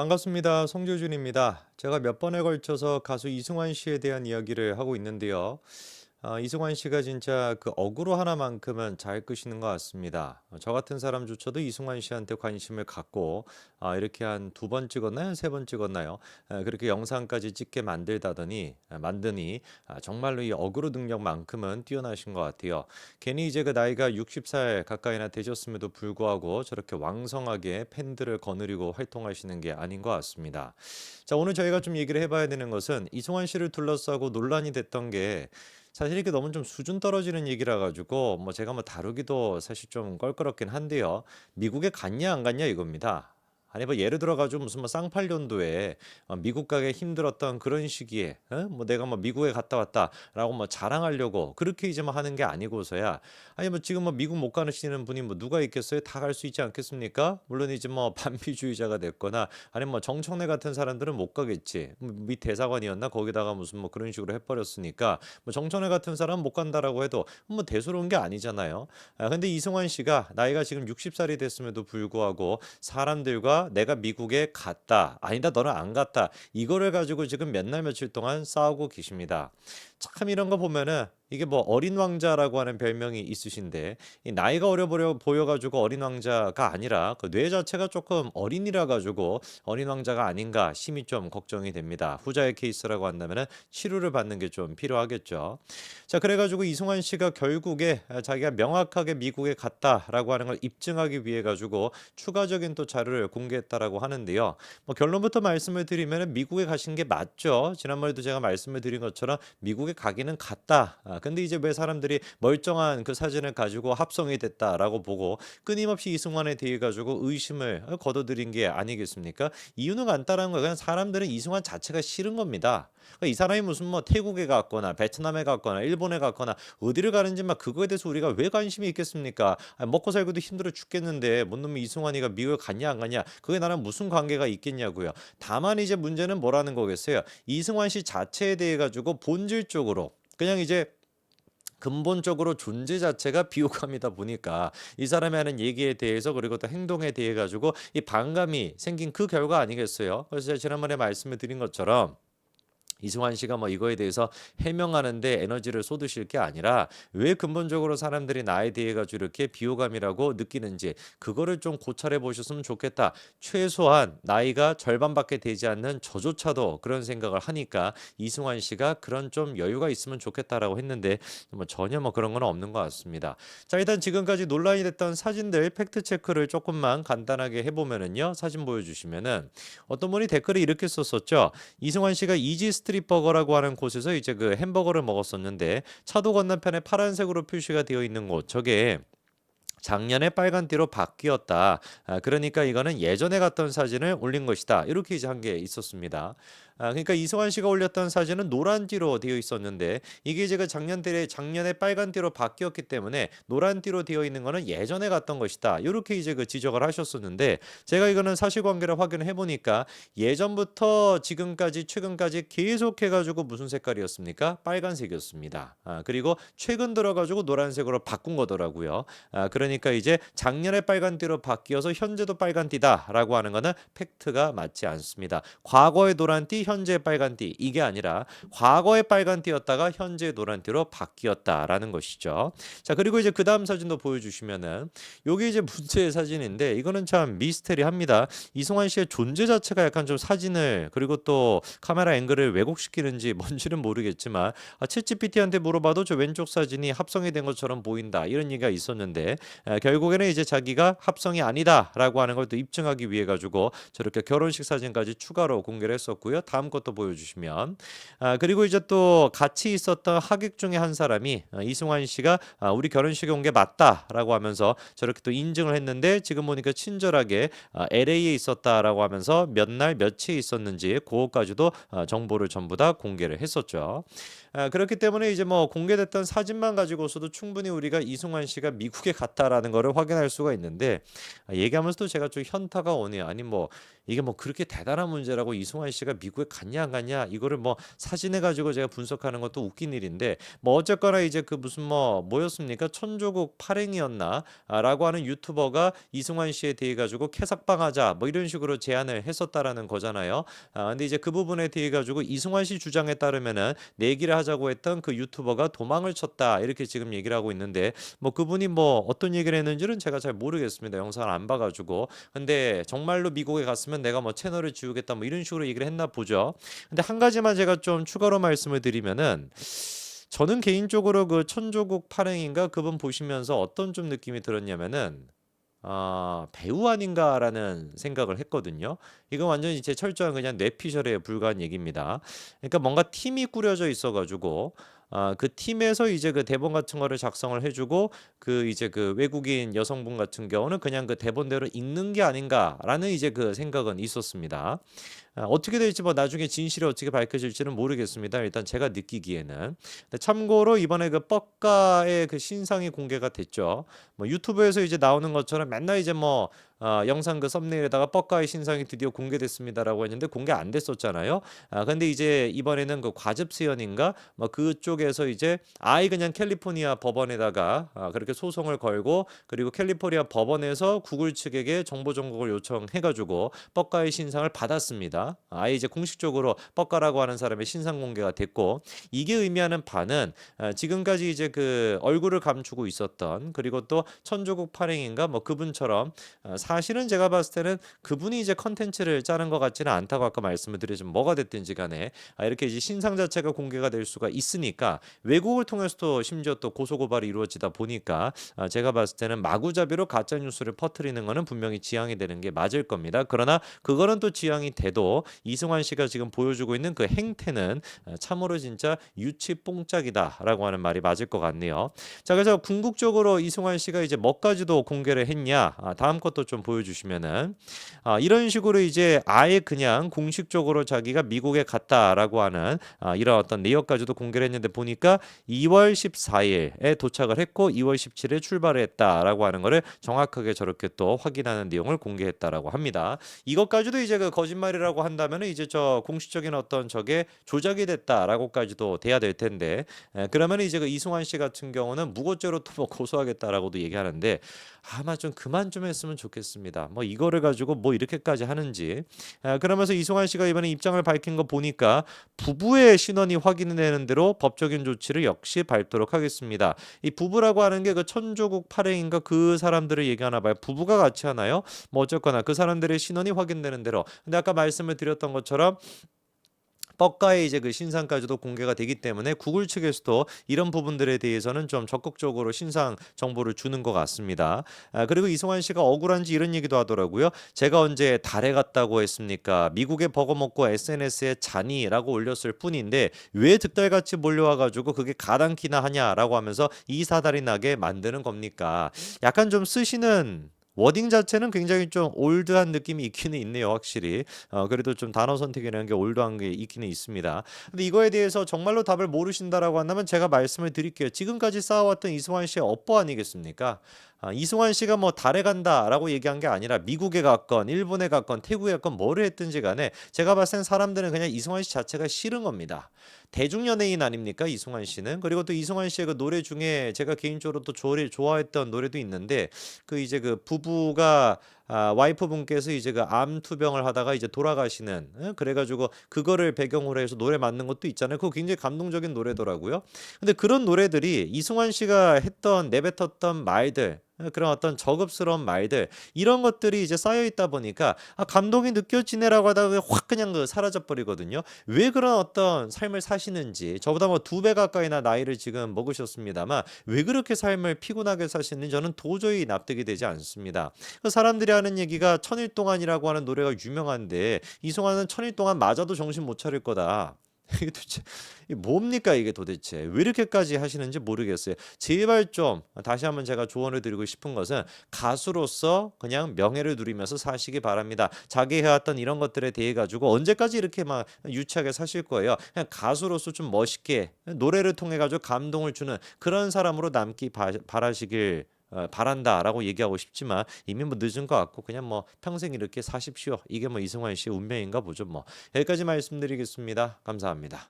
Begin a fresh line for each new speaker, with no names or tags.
반갑습니다. 송조준입니다. 제가 몇 번에 걸쳐서 가수 이승환 씨에 대한 이야기를 하고 있는데요. 아, 이승환 씨가 진짜 그 어그로 하나만큼은 잘 끄시는 것 같습니다. 어, 저 같은 사람조차도 이승환 씨한테 관심을 갖고 아, 이렇게 한 두 번 찍었나요? 세 번 찍었나요? 아, 그렇게 영상까지 찍게 만들다더니 아, 만드니 아, 정말로 이 어그로 능력만큼은 뛰어나신 것 같아요. 괜히 이제 그 나이가 60살 가까이나 되셨음에도 불구하고 저렇게 왕성하게 팬들을 거느리고 활동하시는 게 아닌 것 같습니다. 자, 오늘 저희가 좀 얘기를 해봐야 되는 것은 이승환 씨를 둘러싸고 논란이 됐던 게 사실 이게 너무 좀 수준 떨어지는 얘기라 가지고 뭐 제가 뭐 다루기도 사실 좀 껄끄럽긴 한데요. 미국에 갔냐 안 갔냐 이겁니다. 아니 뭐 예를 들어 가지고 무슨 뭐 쌍팔년도에 어, 미국 가기 힘들었던 그런 시기에 어? 뭐 내가 뭐 미국에 갔다 왔다라고 뭐 자랑하려고 그렇게 이제 뭐 하는 게 아니고서야 아니 뭐 지금 뭐 미국 못 가시는 분이 뭐 누가 있겠어요? 다 갈 수 있지 않겠습니까? 물론 이제 뭐 반미주의자가 됐거나 아니면 뭐 정청래 같은 사람들은 못 가겠지. 뭐미 대사관이었나 거기다가 무슨 뭐 그런 식으로 해버렸으니까 뭐 정청래 같은 사람은 못 간다라고 해도 뭐 대수로운 게 아니잖아요. 아, 근데 이승환 씨가 나이가 지금 60살이 됐음에도 불구하고 사람들과 내가 미국에 갔다. 아니다, 너는 안 갔다. 이거를 가지고 지금 몇날 며칠 동안 싸우고 계십니다. 참 이런 거 보면은 이게 뭐 어린 왕자라고 하는 별명이 있으신데 이 나이가 어려 보여 보여가지고 어린 왕자가 아니라 그 뇌 자체가 조금 어린이라 가지고 어린 왕자가 아닌가 심히 좀 걱정이 됩니다. 후자의 케이스라고 한다면은 치료를 받는 게 좀 필요하겠죠. 자 그래가지고 이승환 씨가 결국에 자기가 명확하게 미국에 갔다라고 하는 걸 입증하기 위해 가지고 추가적인 또 자료를 공개했다라고 하는데요. 뭐 결론부터 말씀을 드리면은 미국에 가신 게 맞죠. 지난번에도 제가 말씀을 드린 것처럼 미국에 가기는 갔다. 아, 근데 이제 왜 사람들이 멀쩡한 그 사진을 가지고 합성이 됐다라고 보고 끊임없이 이승환에 대해 가지고 의심을 거둬들인 게 아니겠습니까? 이유는 간단한 거예요. 그냥 사람들은 이승환 자체가 싫은 겁니다. 그러니까 이 사람이 무슨 뭐 태국에 갔거나 베트남에 갔거나 일본에 갔거나 어디를 가는지 막 그거에 대해서 우리가 왜 관심이 있겠습니까? 아니, 먹고 살기도 힘들어 죽겠는데 뭔 놈이 이승환이가 미국에 갔냐 안 갔냐 그게 나랑 무슨 관계가 있겠냐고요. 다만 이제 문제는 뭐라는 거겠어요. 이승환 씨 자체에 대해 가지고 본질적 으로 그냥 이제 근본적으로 존재 자체가 비호감이다 보니까 이 사람이 하는 얘기에 대해서 그리고 또 행동에 대해 가지고 이 반감이 생긴 그 결과 아니겠어요? 그래서 제가 지난번에 말씀을 드린 것처럼 이승환 씨가 뭐 이거에 대해서 해명하는데 에너지를 쏟으실 게 아니라 왜 근본적으로 사람들이 나에 대해 가지고 이렇게 비호감이라고 느끼는지 그거를 좀 고찰해 보셨으면 좋겠다. 최소한 나이가 절반밖에 되지 않는 저조차도 그런 생각을 하니까 이승환 씨가 그런 좀 여유가 있으면 좋겠다라고 했는데 뭐 전혀 뭐 그런 건 없는 것 같습니다. 자 일단 지금까지 논란이 됐던 사진들 팩트 체크를 조금만 간단하게 해보면은요 사진 보여주시면은 어떤 분이 댓글에 이렇게 썼었죠. 이승환 씨가 이지 스트 릿 버거라고 하는 곳에서 이제 그 햄버거를 먹었었는데 차도 건너편에 파란색으로 표시가 되어 있는 곳 저게 작년에 빨간띠로 바뀌었다. 아, 그러니까 이거는 예전에 갔던 사진을 올린 것이다. 이렇게 이제 한 게 있었습니다. 아, 그러니까 이승환 씨가 올렸던 사진은 노란띠로 되어 있었는데 이게 제가 작년에 작년에 빨간띠로 바뀌었기 때문에 노란띠로 되어 있는 거는 예전에 갔던 것이다. 이렇게 이제 그 지적을 하셨었는데 제가 이거는 사실관계를 확인을 해보니까 예전부터 지금까지 최근까지 계속해 가지고 무슨 색깔이었습니까? 빨간색이었습니다. 아, 그리고 최근 들어 가지고 노란색으로 바꾼 거더라고요. 아, 그러니까 이제 작년에 빨간띠로 바뀌어서 현재도 빨간띠다라고 하는 거는 팩트가 맞지 않습니다. 과거의 노란띠 현재 빨간띠 이게 아니라 과거의 빨간띠였다가 현재 노란띠로 바뀌었다라는 것이죠. 자 그리고 이제 그 다음 사진도 보여주시면은 요게 이제 문제의 사진인데 이거는 참 미스테리합니다. 이승환 씨의 존재 자체가 약간 좀 사진을 그리고 또 카메라 앵글을 왜곡시키는지 뭔지는 모르겠지만 아, 챗GPT한테 물어봐도 저 왼쪽 사진이 합성이 된 것처럼 보인다 이런 얘기가 있었는데 에, 결국에는 이제 자기가 합성이 아니다라고 하는 걸 또 입증하기 위해 가지고 저렇게 결혼식 사진까지 추가로 공개를 했었고요. 다음 것도 보여주시면 아, 그리고 이제 또 같이 있었던 하객 중에 한 사람이 아, 이승환 씨가 아, 우리 결혼식에 온 게 맞다라고 하면서 저렇게 또 인증을 했는데 지금 보니까 친절하게 아, LA에 있었다라고 하면서 몇 날 며칠 있었는지 그것까지도 아, 정보를 전부 다 공개를 했었죠. 아, 그렇기 때문에 이제 뭐 공개됐던 사진만 가지고서도 충분히 우리가 이승환 씨가 미국에 갔다라는 거를 확인할 수가 있는데 아, 얘기하면서도 제가 좀 현타가 오네요. 아니 뭐 이게 뭐 그렇게 대단한 문제라고 이승환 씨가 미국에 갔냐 안 갔냐 이거를 뭐 사진해 가지고 제가 분석하는 것도 웃긴 일인데 뭐 어쨌거나 이제 그 무슨 뭐 뭐였습니까 천조국 팔행이었나라고 하는 유튜버가 이승환 씨에 대해 가지고 캐삭방하자 뭐 이런 식으로 제안을 했었다라는 거잖아요. 아 근데 이제 그 부분에 대해 가지고 이승환 씨 주장에 따르면은 내기를 하자고 했던 그 유튜버가 도망을 쳤다 이렇게 지금 얘기를 하고 있는데 뭐 그분이 뭐 어떤 얘기를 했는지는 제가 잘 모르겠습니다. 영상을 안 봐가지고 근데 정말로 미국에 갔으면 내가 뭐 채널을 지우겠다 뭐 이런 식으로 얘기를 했나 보죠. 근데 한 가지만 제가 좀 추가로 말씀을 드리면은 저는 개인적으로 그 천조국 팔행인가 그분 보시면서 어떤 좀 느낌이 들었냐면은 아, 배우 아닌가라는 생각을 했거든요. 이건 완전히 제 철저한 그냥 뇌피셜에 불과한 얘기입니다. 그러니까 뭔가 팀이 꾸려져 있어가지고 아, 그 팀에서 이제 그 대본 같은 거를 작성을 해주고 그 이제 그 외국인 여성분 같은 경우는 그냥 그 대본대로 읽는 게 아닌가라는 이제 그 생각은 있었습니다. 아, 어떻게 될지 뭐 나중에 진실이 어떻게 밝혀질지는 모르겠습니다. 일단 제가 느끼기에는. 참고로 이번에 그 뻑가의 그 신상이 공개가 됐죠. 뭐 유튜브에서 이제 나오는 것처럼 맨날 이제 뭐 어, 영상 그 썸네일에다가 뻑가의 신상이 드디어 공개됐습니다라고 했는데 공개 안 됐었잖아요. 아 근데 이제 이번에는 그 과즙 수연인가 뭐 그쪽에서 이제 아예 그냥 캘리포니아 법원에다가 아, 그렇게 소송을 걸고 그리고 캘리포니아 법원에서 구글 측에게 정보 정국을 요청해가지고 뻑가의 신상을 받았습니다. 아예 이제 공식적으로 뻑가라고 하는 사람의 신상 공개가 됐고 이게 의미하는 바는 아, 지금까지 이제 그 얼굴을 감추고 있었던 그리고 또 천조국 팔행인가 뭐 그분처럼 아, 사실은 제가 봤을 때는 그분이 이제 컨텐츠를 짜는 것 같지는 않다고 아까 말씀을 드렸지만 뭐가 됐든지 간에 아, 이렇게 이제 신상 자체가 공개가 될 수가 있으니까 외국을 통해서도 심지어 또 고소 고발이 이루어지다 보니까 아, 제가 봤을 때는 마구잡이로 가짜 뉴스를 퍼뜨리는 거는 분명히 지양이 되는 게 맞을 겁니다. 그러나 그거는 또 지양이 돼도 이승환 씨가 지금 보여주고 있는 그 행태는 아, 참으로 진짜 유치 뽕짝이다라고 하는 말이 맞을 것 같네요. 자 그래서 궁극적으로 이승환 씨가 이제 뭐까지도 공개를 했냐 아, 다음 것도 좀 보여주시면은 아, 이런 식으로 이제 아예 그냥 공식적으로 자기가 미국에 갔다라고 하는 아, 이런 어떤 내역까지도 공개를 했는데 보니까 2월 14일에 도착을 했고 2월 17일에 출발을 했다라고 하는 거를 정확하게 저렇게 또 확인하는 내용을 공개했다라고 합니다. 이것까지도 이제 그 거짓말이라고 한다면 이제 저 공식적인 어떤 저게 조작이 됐다라고까지도 돼야 될 텐데 에, 그러면 이제 그 이승환 씨 같은 경우는 무고죄로 또뭐 고소하겠다라고도 얘기하는데 아마 좀 그만 좀 했으면 좋겠 습니다. 뭐 이거를 가지고 뭐 이렇게까지 하는지. 아, 그러면서 이승환 씨가 이번에 입장을 밝힌 거 보니까 부부의 신원이 확인되는 대로 법적인 조치를 역시 밟도록 하겠습니다. 이 부부라고 하는 게 그 천조국 팔행인가 그 사람들을 얘기하나 봐요. 부부가 같이 하나요? 뭐 어쨌거나 그 사람들의 신원이 확인되는 대로. 근데 아까 말씀을 드렸던 것처럼 뻑가의 이제 그 신상까지도 공개가 되기 때문에 구글 측에서도 이런 부분들에 대해서는 좀 적극적으로 신상 정보를 주는 것 같습니다. 아, 그리고 이승환 씨가 억울한지 이런 얘기도 하더라고요. 제가 언제 달에 갔다고 했습니까? 미국에 버거 먹고 SNS에 잔이라고 올렸을 뿐인데 왜 득달같이 몰려와가지고 그게 가당키나 하냐라고 하면서 이 사달이 나게 만드는 겁니까? 약간 좀 쓰시는 워딩 자체는 굉장히 좀 올드한 느낌이 있기는 있네요, 확실히. 어, 그래도 좀 단어 선택이라는 게 올드한 게 있기는 있습니다. 근데 이거에 대해서 정말로 답을 모르신다라고 한다면 제가 말씀을 드릴게요. 지금까지 쌓아왔던 이승환 씨의 업보 아니겠습니까? 아, 이승환 씨가 뭐 달에 간다라고 얘기한 게 아니라 미국에 갔건 일본에 갔건 태국에 갔건 뭐를 했든지 간에 제가 봤을 땐 사람들은 그냥 이승환 씨 자체가 싫은 겁니다. 대중 연예인 아닙니까 이승환 씨는 그리고 또 이승환 씨의 그 노래 중에 제가 개인적으로 또 좋아해, 좋아했던 노래도 있는데 그 이제 그 부부가 아, 와이프분께서 이제 그 암 투병을 하다가 이제 돌아가시는 응? 그래가지고 그거를 배경으로 해서 노래 만든 것도 있잖아요. 그거 굉장히 감동적인 노래더라고요. 근데 그런 노래들이 이승환 씨가 했던 내뱉었던 말들 그런 어떤 저급스러운 말들 이런 것들이 이제 쌓여 있다 보니까 아 감동이 느껴지네라고 하다가 확 그냥 그 사라져 버리거든요. 왜 그런 어떤 삶을 사시는지 저보다 뭐 두 배 가까이나 나이를 지금 먹으셨습니다만 왜 그렇게 삶을 피곤하게 사시는지 저는 도저히 납득이 되지 않습니다. 그 사람들이 하는 얘기가 천일 동안이라고 하는 노래가 유명한데 이승환은 천일 동안 맞아도 정신 못 차릴 거다. 이게 도대체 이게 뭡니까 이게 도대체 왜 이렇게까지 하시는지 모르겠어요. 제발 좀 다시 한번 제가 조언을 드리고 싶은 것은 가수로서 그냥 명예를 누리면서 사시기 바랍니다. 자기 해왔던 이런 것들에 대해 가지고 언제까지 이렇게 막 유치하게 사실 거예요. 그냥 가수로서 좀 멋있게 노래를 통해 가지고 감동을 주는 그런 사람으로 남기 바, 바라시길 어, 바란다라고 얘기하고 싶지만 이미 뭐 늦은 것 같고 그냥 뭐 평생 이렇게 사십시오. 이게 뭐 이승환 씨의 운명인가 보죠. 뭐 여기까지 말씀드리겠습니다. 감사합니다.